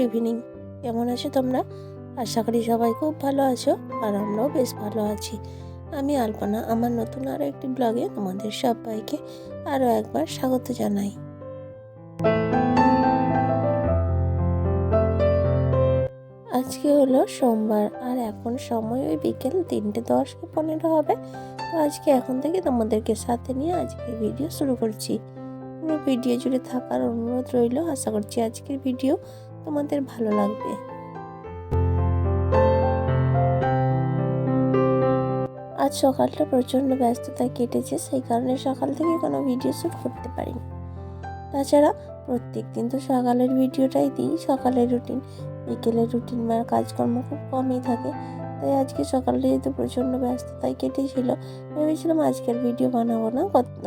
আছো তোমরা? আশা করি সবাই খুব ভালো আছো আর আমরাও বেশ ভালো আছি। আমি আলপনা, আমার নতুন আরও একটি ব্লগে তোমাদের সবাইকে আরও একবার স্বাগত জানাই। আজকে হলো সোমবার আর এখন সময় ওই বিকেল তিনটে দশ কি পনেরো হবে। তো আজকে এখন থেকে তোমাদেরকে সাথে নিয়ে আজকের ভিডিও শুরু করছি। পুরো ভিডিও জুড়ে থাকার অনুরোধ রইল। আশা করছি আজকের ভিডিও তোমাদের ভালো লাগবে। আজ সকালটা প্রচণ্ড ব্যস্ততায় কেটেছে, সেই কারণে সকাল থেকে কোনো ভিডিও শ্যুট করতে পারিনি। তাছাড়া প্রত্যেক দিন তো সকালের ভিডিওটাই দিই, সকালের রুটিন বিকেলের রুটিন বা কাজকর্ম খুব কমই থাকে, তাই আজকে সকালটা যেহেতু প্রচণ্ড ব্যস্ততায় কেটেছিল। ভেবেছিলাম আজকের ভিডিও বানাবো না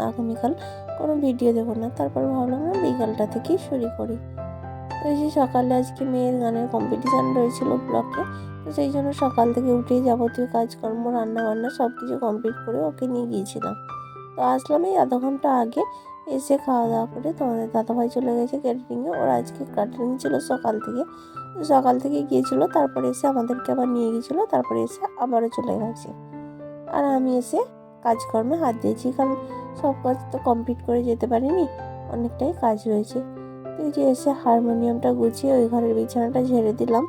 আগামীকাল কোনো ভিডিও দেবো না, তারপর ভাবলাম না বিকালটা থেকেই শুরু করি। তো এই সকালে আজকে মেয়ের গানের কম্পিটিশান রয়েছিল ব্লকে তো সেই জন্য সকাল থেকে উঠে যাবতীয় কাজকর্ম রান্না বান্না সব কিছু কমপ্লিট করে ওকে নিয়ে গিয়েছিলাম। তো আসলাম এই আধা ঘণ্টা আগে। এসে খাওয়া দাওয়া করে তোমাদের দাদাভাই চলে গেছে ক্যাটারিংয়ে ওরা আজকে ক্যাটারিং ছিল সকাল থেকে। তো সকাল থেকে গিয়েছিল, তারপরে এসে আমাদেরকে আবার নিয়ে গিয়েছিল, তারপরে এসে আবারও চলে গেছে। আর আমি এসে কাজকর্মে হাত দিয়েছি, কারণ সব কাজ তো কমপ্লিট করে যেতে পারিনি। অনেকটাই কাজ রয়েছে। এই যে এসে হারমোনিয়ামটা গুছিয়ে ওই ঘরের বিছানাটা ঝেড়ে দিলাম।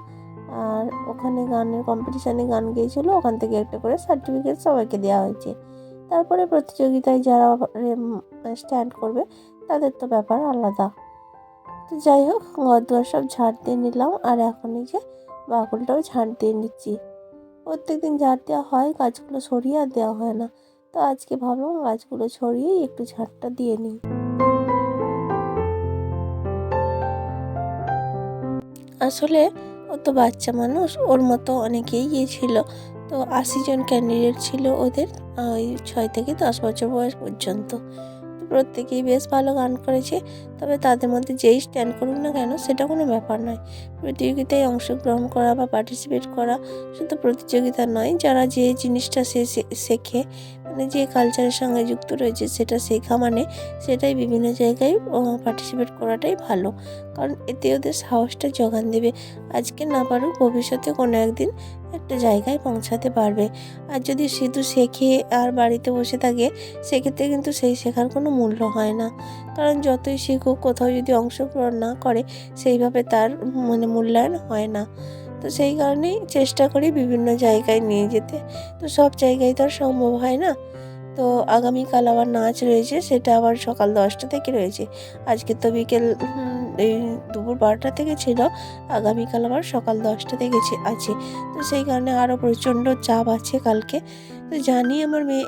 আর ওখানে গানের কম্পিটিশানে গান গেয়েছিলো, ওখান থেকে একটা করে সার্টিফিকেট সবাইকে দেওয়া হয়েছে। তারপরে প্রতিযোগিতায় যারা স্ট্যান্ড করবে, তাদের তো ব্যাপার আলাদা। তো যাই হোক দুয়ার সব ঝাড় দিয়ে নিলাম, আর এখন এই যে বাকুলটাও ঝাড় দিয়ে নিচ্ছি। প্রত্যেক দিন ঝাড় দেওয়া হয়, গাছগুলো সরিয়ে আর দেওয়া হয় না। তো আজকে ভাবলাম গাছগুলো ছড়িয়েই একটু ঝাড়টা দিয়ে নিই। আসলে ও তো বাচ্চা মানুষ, ওর মতো অনেকেই গিয়েছিল। তো আশি জন ক্যান্ডিডেট ছিল ওদের ওই ছয় থেকে দশ বছর বয়স পর্যন্ত। প্রত্যেকেই বেশ ভালো গান করেছে, তবে তাদের মধ্যে যেই স্ট্যান্ড করুক না কেন, সেটা কোনো ব্যাপার নয়। প্রতিযোগিতায় অংশগ্রহণ করা বা পার্টিসিপেট করা শুধু প্রতিযোগিতা নয়, যারা যে জিনিসটা সে শেখে মানে যে কালচারের সঙ্গে যুক্ত রয়েছে সেটা শেখা মানে সেটাই বিভিন্ন জায়গায় পার্টিসিপেট করাটাই ভালো। কারণ এতে ওদের সাহসটা যোগান দেবে। আজকে না পারুক ভবিষ্যতে কোনো একদিন একটা জায়গায় পৌঁছাতে পারবে। আর যদি শুধু শেখে আর বাড়িতে বসে থাকে, সেক্ষেত্রে কিন্তু সেই শেখার কোনো মূল্য হয় না। কারণ যতই শিখুক, কোথাও যদি অংশগ্রহণ না করে, সেইভাবে তার মানে মূল্যায়ন হয় না। তো সেই কারণেই চেষ্টা করি বিভিন্ন জায়গায় নিয়ে যেতে। তো সব জায়গায় তো আর সম্ভব হয় না। তো আগামীকাল আবার নাচ রয়েছে, সেটা আবার সকাল দশটা থেকে রয়েছে। আজকে তো বিকেল এই দুপুর বারোটা থেকে ছিল, আগামীকাল আবার সকাল দশটা থেকে আছে। তো সেই কারণে আরও প্রচণ্ড চাপ আছে কালকে। তো জানি আমার মেয়ে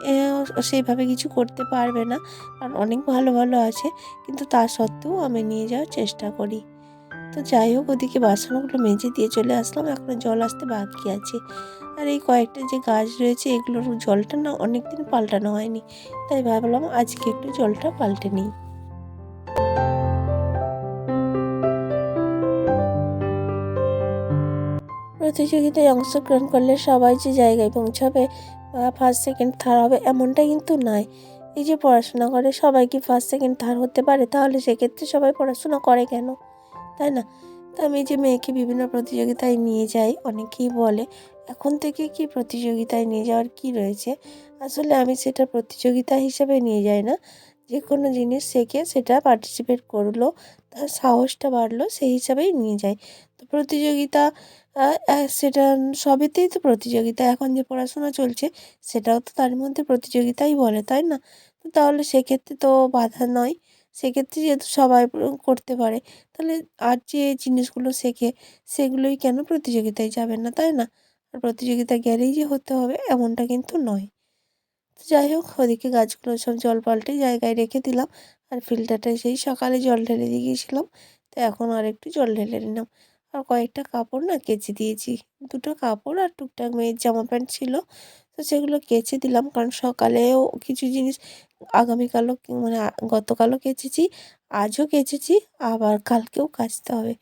সেইভাবে কিছু করতে পারবে না, কারণ অনেক ভালো ভালো আছে, কিন্তু তা সত্ত্বেও আমি নিয়ে যাওয়ার চেষ্টা করি। তো যাই হোক, ওদিকে বাসনগুলো মেজে দিয়ে চলে আসলাম, এখনও জল আসতে বাকি আছে। আর এই কয়েকটা যে গাছ রয়েছে, এগুলোর জলটা না অনেক দিন পাল্টানো হয়নি। তাই ভাবলাম আজকে একটু জলটা পাল্টে নিই। প্রতিযোগিতায় অংশগ্রহণ করলে সবাই যে জায়গায় পৌঁছাবে বা ফার্স্ট সেকেন্ড থার্ড হবে এমনটা কিন্তু নয়। এই যে পড়াশোনা করে সবাই কি ফার্স্ট সেকেন্ড থার্ড হতে পারে? তাহলে সেক্ষেত্রে সবাই পড়াশোনা করে কেন? তাই না? তো আমি যে মেয়েকে বিভিন্ন প্রতিযোগিতায় নিয়ে যাই, অনেকেই বলে, এখন থেকে কি প্রতিযোগিতায় নিয়ে যাওয়ার কি রয়েছে? আসলে আমি সেটা প্রতিযোগিতা হিসাবে নিয়ে যাই না। যে কোনো জিনিস শেখে সেটা পার্টিসিপেট করল, তার সাহসটা বাড়লো, সেই হিসাবেই নিয়ে যাই। তো প্রতিযোগিতা সেটা সবেতেই তো প্রতিযোগিতা। এখন যে পড়াশোনা চলছে, সেটাও তো তার মধ্যে প্রতিযোগিতাই বলে, তাই না? তো তাহলে সেক্ষেত্রে তো বাধা নয়। সেক্ষেত্রে যেহেতু সবাই করতে পারে, তাহলে আর যে জিনিসগুলো শেখে, সেগুলোই কেন প্রতিযোগিতায় যাবে না, তাই না? আর প্রতিযোগিতা গেলেই যে হতে হবে, এমনটা কিন্তু নয়। তো যাই হোক, ওদিকে গাছগুলো সব জল পাল্টে জায়গায় রেখে দিলাম, আর ফিল্টারটায় সেই সকালে জল ঢেলে দিয়ে গিয়েছিলাম। তো এখন আর একটু জল ঢেলে নিলাম। আর কয়েকটা কাপড় না কেচে দিয়েছি। দুটো কাপড় আর টুকটাক মেয়ের জামা প্যান্ট ছিল। তো সেগুলো কেচে দিলাম কারণ সকালেও কিছু জিনিস আগামীকালও মানে গতকালও কেচেছি, আজও কেচেছি, আবার কালকেও কাচতে হবে।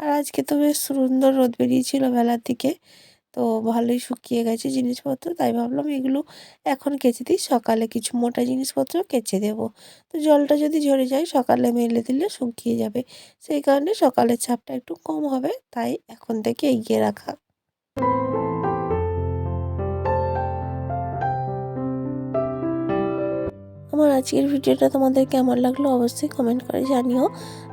আর আজকে তো বেশ সুন্দর রোদ বেরিয়েছিল বেলার দিকে। তো ভালোই শুকিয়ে গেছে জিনিসপত্র, তাই ভাবলাম এগুলো এখন কেচে দিই, সকালে কিছু মোটা জিনিসপত্র কেচে দেব। তো জলটা যদি ঝরে যায় সকালে মেলে দিলে শুকিয়ে যাবে। সেই কারণে সকালের চাপটা একটু কম হবে, তাই এখন থেকে এগিয়ে রাখা। আমার আজকের ভিডিওটা তোমাদের কেমন লাগল অবশ্যই কমেন্ট করে জানিও।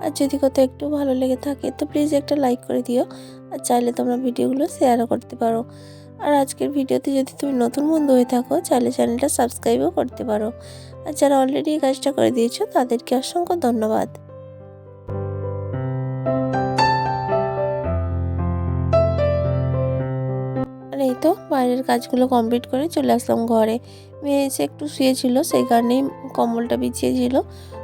আর যদি কোথাও একটু ভালো লেগে থাকে, তো প্লিজ একটা লাইক করে দিও। আর চাইলে তোমরা ভিডিওগুলো শেয়ারও করতে পারো। আর আজকের ভিডিওতে যদি তুমি নতুন বন্ধু হয়ে থাকো, চাইলে চ্যানেলটা সাবস্ক্রাইবও করতে পারো। আর যারা অলরেডি এই কাজটা করে দিয়েছ, তাদেরকে অসংখ্য ধন্যবাদ। এই তো বাইরের কাজগুলো কমপ্লিট করে চলে আসলাম ঘরে। মেয়ে এসে একটু শুয়েছিল, সেই কারণেই কম্বলটা বিছিয়েছিল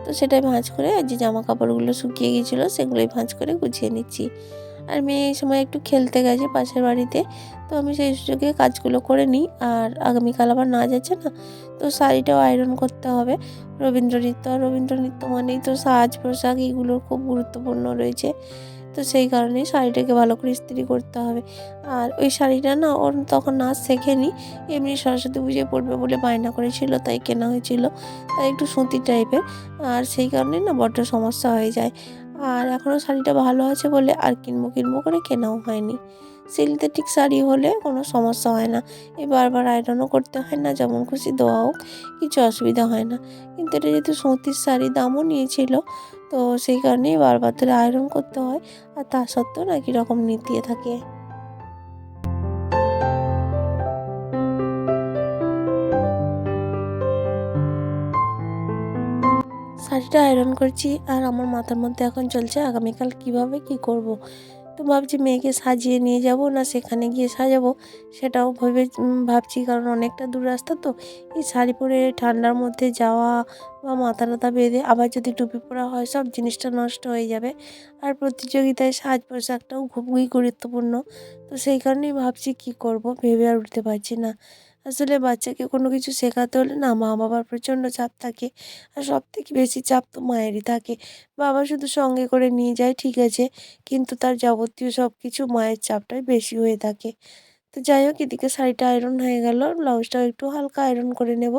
তো সেটাই ভাঁজ করে আর যে জামা কাপড়গুলো শুকিয়ে গিয়েছিল, সেগুলোই ভাঁজ করে গুছিয়ে নিচ্ছি। আর মেয়ে এই সময় একটু খেলতে গেছে পাশের বাড়িতে, তো আমি সেই সুযোগে কাজগুলো করে নিই। আর আগামীকাল আবার না যাচ্ছে না, তো শাড়িটাও আয়রন করতে হবে। রবীন্দ্র নৃত্য আর রবীন্দ্র নৃত্য মানেই তো সাজ পোশাক এগুলো খুব গুরুত্বপূর্ণ রয়েছে। তো সেই কারণেই শাড়িটাকে ভালো করে ইস্ত্রি করতে হবে। আর ওই শাড়িটা না ওর তখন নাচ শেখেনি, এমনি সরস্বতী পুজোয় পড়বে বলে বায়না করেছিল, তাই কেনা হয়েছিল। তাই একটু সুতির টাইপের। আর সেই কারণে না বড্ড সমস্যা হয়ে যায়। আর এখনও শাড়িটা ভালো আছে বলে আর কিনবো কিনবো করে কেনাও হয়নি। সিনথেটিক শাড়ি হলে কোনো সমস্যা হয় না। এই বারবার আয়রনও করতে হয় না, যেমন খুশি দেওয়া হোক, কিছু অসুবিধা হয় না। কিন্তু এটা যেহেতু সুতির শাড়ি, দামও নিয়েছিল। তো সেই কারণেই বারবার ধরে আয়রন করতে হয় আর তা সত্ত্বেও না কীরকম নিতিয়ে থাকে শাড়িটা আয়রন করছি আর আমার মাথার মধ্যে এখন চলছে আগামীকাল কীভাবে কি করব। তো ভাবছি মেয়েকে সাজিয়ে নিয়ে যাব না সেখানে গিয়ে সাজাবো সেটাও ভেবে ভাবছি কারণ অনেকটা দূর রাস্তা তো। এই শাড়ি পরে ঠান্ডার মধ্যে যাওয়া বা মাথা টাথা বেঁধে আবার যদি টুপি পরা হয় সব জিনিসটা নষ্ট হয়ে যাবে। আর প্রতিযোগিতায় সাজ পোশাকটাও খুবই গুরুত্বপূর্ণ। তো সেই কারণেই ভাবছি কি করব ভেবে আর উঠতে পারছি না। আসলে বাচ্চাকে কোনো কিছু শেখাতে হলে না মা বাবার প্রচণ্ড চাপ থাকে। আর সব থেকে বেশি চাপ তো মায়েরই থাকে। বাবা শুধু সঙ্গে করে নিয়ে যায়, ঠিক আছে। কিন্তু তার যাবতীয় সব কিছু মায়ের চাপটাই বেশি হয়ে থাকে। তো যাই হোক এদিকে শাড়িটা আয়রন হয়ে গেল, ব্লাউজটাও একটু হালকা আয়রন করে নেব।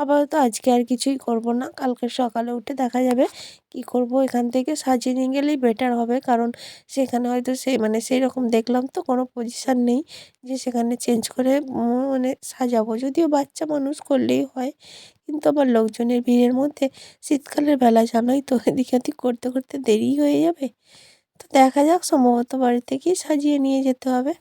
আপাতত আজকে আর কিছুই করব না, কালকে সকালে উঠে দেখা যাবে কি করব। এখান থেকে সাজিয়ে নিয়ে গেলেই বেটার হবে, কারণ সেখানে হয়তো সেই মানে সেই রকম দেখলাম তো কোনো পজিশান নেই যে সেখানে চেঞ্জ করে মানে সাজাবো। যদিও বাচ্চা মানুষ করলেই হয়, কিন্তু আবার লোকজনের ভিড়ের মধ্যে শীতকালের বেলা জানোই তো, এদিকে ওদিক করতে করতে দেরি হয়ে যাবে। তো দেখা যাক, সম্ভবত বাড়ি থেকেই সাজিয়ে নিয়ে যেতে হবে।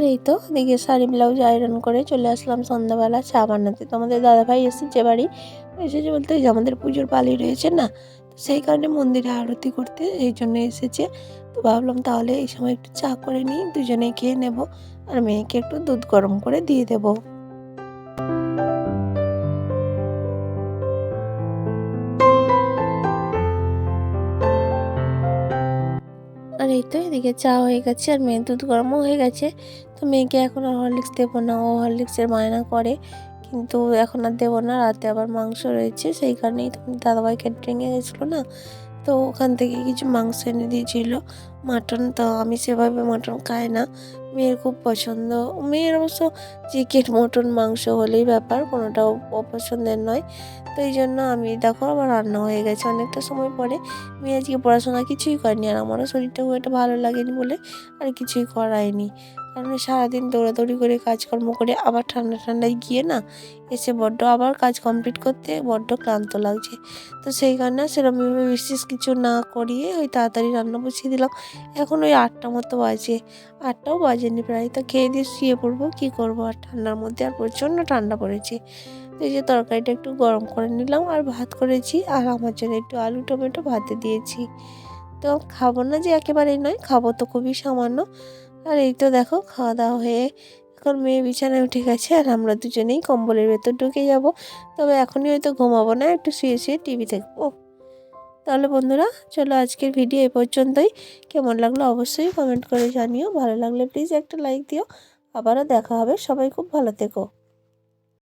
আর এই তো দিকে শাড়ি ব্লাউজ আয়রন করে চলে আসলাম সন্ধ্যাবেলা চা বানাতে। তো আমাদের দাদাভাই এসেছে বাড়ি এসেছে বলতে যে আমাদের পুজোর পালি রয়েছে না সেই কারণে মন্দিরে আরতি করতে এই জন্য এসেছে। তো ভাবলাম তাহলে এই সময় একটু চা করে নিই দুজনে খেয়ে নেব, আর মেয়েকে একটু দুধ গরম করে দিয়ে দেবো। এই তো এদিকে চা হয়ে গেছে আর মেয়ের দুধ গরমও হয়ে গেছে। তো মেয়েকে এখন আর হরলিক্স দেবো না, ও হরলিক্সের মায়না করে। কিন্তু এখন আর দেবো না, রাতে আবার মাংস রয়েছে, সেই কারণেই তখন দাদাভাই ক্যাটারিংয়ে গেছিল না। তো ওখান থেকে কিছু মাংস এনে দিয়েছিল। মাটন তো আমি সেভাবে মাটন খাই না। মেয়ের খুব পছন্দ। মেয়ের অবশ্য চিকেন মটন মাংস হলেই ব্যাপার কোনোটাও অপছন্দের নয়। তো এই জন্য আমি, দেখো আবার রান্না হয়ে গেছে অনেকটা সময় পরে। মেয়ে আজকে পড়াশোনা কিছুই করেনি আর আমারও শরীরটা খুব একটা ভালো লাগেনি বলে আর কিছুই করায়নি। কারণ সারাদিন দৌড়াদৌড়ি করে কাজকর্ম করে আবার ঠান্ডা ঠান্ডায় গিয়ে না এসে বড্ড আবার কাজ কমপ্লিট করতে বড্ড ক্লান্ত লাগছে। তো সেই কারণে সেরকমভাবে বিশেষ কিছু না করিয়ে ওই তাড়াতাড়ি রান্না বসিয়ে দিলাম। এখন ওই আটটা মতো বাজে। আটটাও বাজেনি প্রায়। তো খেয়ে দিয়ে শুয়ে পড়ব, কী করব? আর ঠান্ডার মধ্যে আর প্রচণ্ড ঠান্ডা পড়েছে। এই যে তরকারিটা একটু গরম করে নিলাম আর ভাত করেছি। আর আমার জন্য একটু আলু, টমেটো ভাতে দিয়েছি। তো খাব না যে একেবারেই নয়, খাব তো খুবই সামান্য। আর এই তো দেখো, খাওয়া দাওয়া হয়ে এখন মেয়ে বিছানায় উঠে গেছে আর আমরা দুজনেই কম্বলের ভেতর ঢুকে যাব। তবে এখনই হয়তো ঘুমাবো না, একটু শুয়ে শুয়ে টিভি দেখব। তাহলে বন্ধুরা, চলো আজকের ভিডিও এ পর্যন্তই। কেমন লাগল অবশ্যই কমেন্ট করে জানিও। ভালো লাগলে প্লিজ একটা লাইক দিও। আবারও দেখা হবে। সবাই খুব ভালো থেকো।